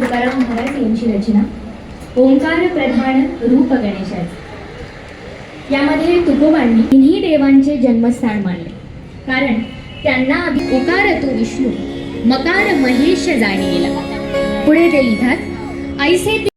तुकाराम ओंकार प्रधान रूप गणेशाचे. यामध्ये तुकोबांनी तिन्ही देवांचे जन्मस्थान मानले. कारण त्यांना उकार तू विष्णू मकार महेश जाणीला. पुढे ते लिहितात ऐसे